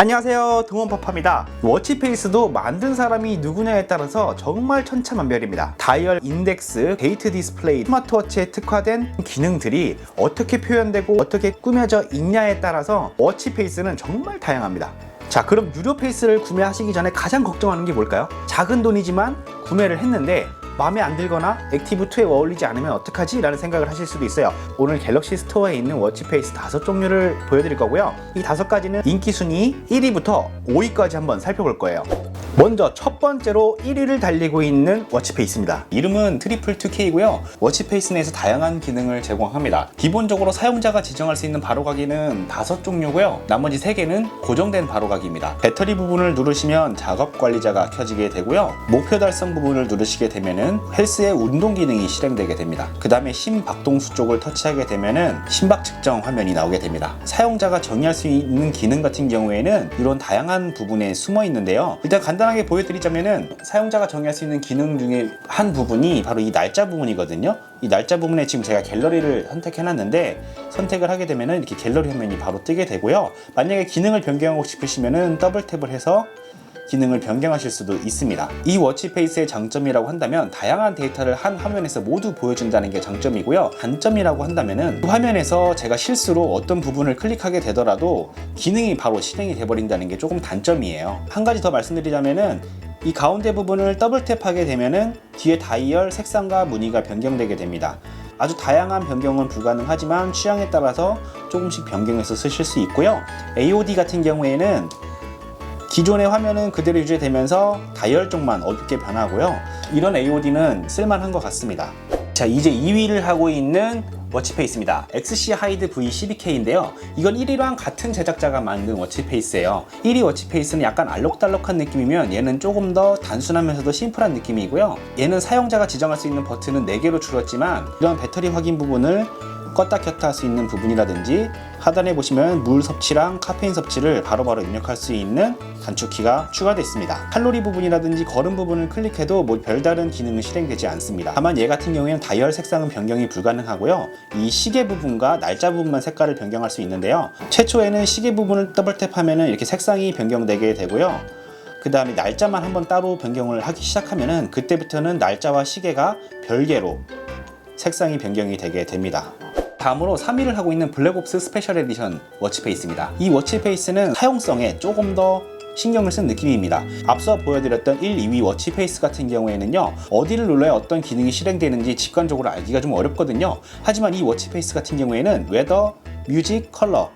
안녕하세요. 동원파파입니다. 워치페이스도 만든 사람이 누구냐에 따라서 정말 천차만별입니다. 다이얼 인덱스, 데이트 디스플레이, 스마트워치에 특화된 기능들이 어떻게 표현되고 어떻게 꾸며져 있냐에 따라서 워치페이스는 정말 다양합니다. 자 그럼 유료 페이스를 구매하시기 전에 가장 걱정하는 게 뭘까요? 작은 돈이지만 구매를 했는데 마음에 안 들거나 액티브2에 어울리지 않으면 어떡하지? 라는 생각을 하실 수도 있어요 오늘 갤럭시 스토어에 있는 워치페이스 다섯 종류를 보여드릴 거고요 이 다섯 가지는 인기 순위 1위부터 5위까지 한번 살펴볼 거예요 먼저 첫 번째로 1위를 달리고 있는 워치페이스입니다 이름은 트리플 2K고요 워치페이스 내에서 다양한 기능을 제공합니다 기본적으로 사용자가 지정할 수 있는 바로가기는 다섯 종류고요 나머지 세 개는 고정된 바로가기입니다 배터리 부분을 누르시면 작업 관리자가 켜지게 되고요 목표 달성 부분을 누르시게 되면은 헬스의 운동 기능이 실행되게 됩니다. 그 다음에 심박동수 쪽을 터치하게 되면은 심박 측정 화면이 나오게 됩니다. 사용자가 정의할 수 있는 기능 같은 경우에는 이런 다양한 부분에 숨어 있는데요. 일단 간단 하게 보여드리자면은 사용자가 정의할 수 있는 기능 중에 한 부분이 바로 이 날짜 부분이거든요. 이 날짜 부분에 지금 제가 갤러리를 선택해놨는데 선택을 하게 되면은 이렇게 갤러리 화면이 바로 뜨게 되고요. 만약에 기능을 변경하고 싶으시면은 더블 탭을 해서 기능을 변경하실 수도 있습니다. 이 워치페이스의 장점이라고 한다면 다양한 데이터를 한 화면에서 모두 보여준다는 게 장점이고요. 단점이라고 한다면은 그 화면에서 제가 실수로 어떤 부분을 클릭하게 되더라도 기능이 바로 실행이 돼버린다는 게 조금 단점이에요. 한 가지 더 말씀드리자면은 이 가운데 부분을 더블 탭하게 되면은 뒤에 다이얼 색상과 무늬가 변경되게 됩니다. 아주 다양한 변경은 불가능하지만 취향에 따라서 조금씩 변경해서 쓰실 수 있고요. AOD 같은 경우에는 기존의 화면은 그대로 유지되면서 다이얼 쪽만 어둡게 변하고요. 이런 AOD는 쓸만한 것 같습니다. 자, 이제 2위를 하고 있는 워치페이스입니다. XC 하이드 V12K인데요. 이건 1위랑 같은 제작자가 만든 워치페이스예요. 1위 워치페이스는 약간 알록달록한 느낌이면 얘는 조금 더 단순하면서도 심플한 느낌이고요. 얘는 사용자가 지정할 수 있는 버튼은 4개로 줄었지만 이런 배터리 확인 부분을 껐다 켰다 할 수 있는 부분이라든지 하단에 보시면 물 섭취랑 카페인 섭취를 바로바로 입력할 수 있는 단축키가 추가되어 있습니다. 칼로리 부분이라든지 걸음 부분을 클릭해도 뭐 별다른 기능은 실행되지 않습니다. 다만 얘 같은 경우에는 다이얼 색상은 변경이 불가능하고요. 이 시계 부분과 날짜 부분만 색깔을 변경할 수 있는데요. 최초에는 시계 부분을 더블 탭하면 이렇게 색상이 변경되게 되고요. 그 다음에 날짜만 한번 따로 변경을 하기 시작하면은 그때부터는 날짜와 시계가 별개로 색상이 변경이 되게 됩니다. 다음으로 3위를 하고 있는 블랙옵스 스페셜 에디션 워치페이스입니다. 이 워치페이스는 사용성에 조금 더 신경을 쓴 느낌입니다. 앞서 보여드렸던 1, 2위 워치페이스 같은 경우에는요, 어디를 눌러야 어떤 기능이 실행되는지 직관적으로 알기가 좀 어렵거든요. 하지만 이 워치페이스 같은 경우에는 웨더, 뮤직, 컬러,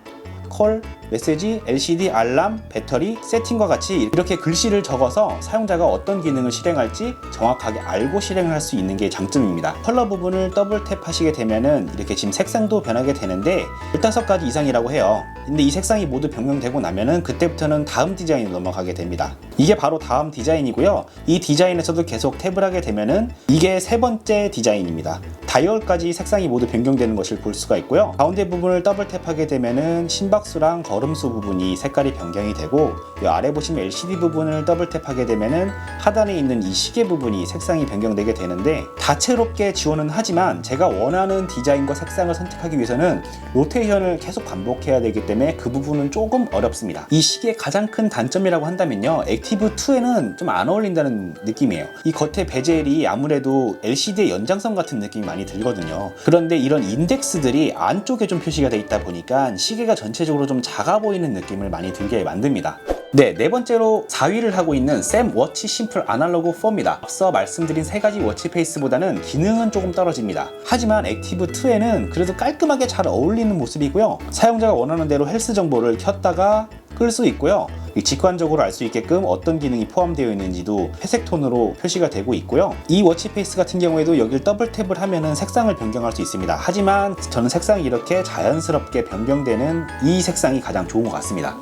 콜, 메시지, LCD, 알람, 배터리, 세팅과 같이 이렇게 글씨를 적어서 사용자가 어떤 기능을 실행할지 정확하게 알고 실행할 수 있는 게 장점입니다. 컬러 부분을 더블 탭 하시게 되면은 이렇게 지금 색상도 변하게 되는데 15가지 이상이라고 해요. 근데 이 색상이 모두 변경되고 나면은 그때부터는 다음 디자인으로 넘어가게 됩니다. 이게 바로 다음 디자인이고요. 이 디자인에서도 계속 탭을 하게 되면은 이게 세 번째 디자인입니다. 다이얼까지 색상이 모두 변경되는 것을 볼 수가 있고요. 가운데 부분을 더블 탭하게 되면은 심박수랑 걸음수 부분이 색깔이 변경이 되고 이 아래 보시면 LCD 부분을 더블 탭하게 되면은 하단에 있는 이 시계 부분이 색상이 변경되게 되는데 다채롭게 지원은 하지만 제가 원하는 디자인과 색상을 선택하기 위해서는 로테이션을 계속 반복해야 되기 때문에 그 부분은 조금 어렵습니다. 이 시계의 가장 큰 단점이라고 한다면요. 액티브 2에는 좀 안 어울린다는 느낌이에요. 이 겉에 베젤이 아무래도 LCD의 연장선 같은 느낌이 많이 들거든요. 그런데 이런 인덱스들이 안쪽에 좀 표시가 돼 있다 보니까 시계가 전체적으로 좀 작아 보이는 느낌을 많이 들게 만듭니다. 네, 네 번째로 4위를 하고 있는 샘 워치 심플 아날로그 4입니다. 앞서 말씀드린 세 가지 워치 페이스보다는 기능은 조금 떨어집니다. 하지만 액티브 2에는 그래도 깔끔하게 잘 어울리는 모습이고요. 사용자가 원하는 대로 헬스 정보를 켰다가 끌 수 있고요. 직관적으로 알 수 있게끔 어떤 기능이 포함되어 있는지도 회색 톤으로 표시가 되고 있고요. 이 워치페이스 같은 경우에도 여기를 더블 탭을 하면은 색상을 변경할 수 있습니다. 하지만 저는 색상이 이렇게 자연스럽게 변경되는 이 색상이 가장 좋은 것 같습니다.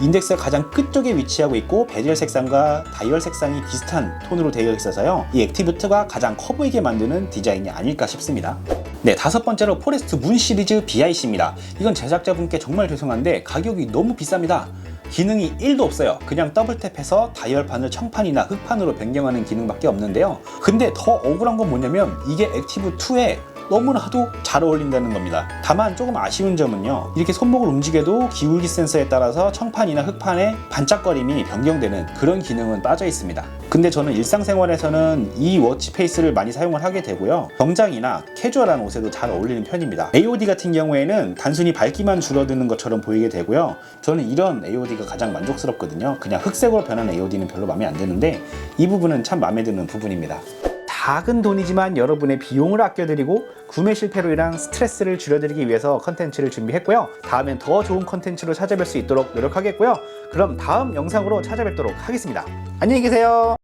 인덱스가 가장 끝쪽에 위치하고 있고 베젤 색상과 다이얼 색상이 비슷한 톤으로 되어 있어서요. 이 액티브트가 가장 커 보이게 만드는 디자인이 아닐까 싶습니다. 네, 다섯 번째로 포레스트 문 시리즈 BIC입니다. 이건 제작자분께 정말 죄송한데 가격이 너무 비쌉니다. 기능이 1도 없어요. 그냥 더블탭해서 다이얼판을 청판이나 흑판으로 변경하는 기능밖에 없는데요. 근데 더 억울한 건 뭐냐면 이게 액티브 2에 너무나도 잘 어울린다는 겁니다. 다만 조금 아쉬운 점은요. 이렇게 손목을 움직여도 기울기 센서에 따라서 청판이나 흑판의 반짝거림이 변경되는 그런 기능은 빠져 있습니다. 근데 저는 일상생활에서는 이 워치 페이스를 많이 사용을 하게 되고요. 정장이나 캐주얼한 옷에도 잘 어울리는 편입니다. AOD 같은 경우에는 단순히 밝기만 줄어드는 것처럼 보이게 되고요. 저는 이런 AOD가 가장 만족스럽거든요. 그냥 흑색으로 변한 AOD는 별로 마음에 안 드는데 이 부분은 참 마음에 드는 부분입니다. 작은 돈이지만 여러분의 비용을 아껴드리고 구매 실패로 인한 스트레스를 줄여드리기 위해서 컨텐츠를 준비했고요. 다음엔 더 좋은 컨텐츠로 찾아뵐 수 있도록 노력하겠고요. 그럼 다음 영상으로 찾아뵙도록 하겠습니다. 안녕히 계세요.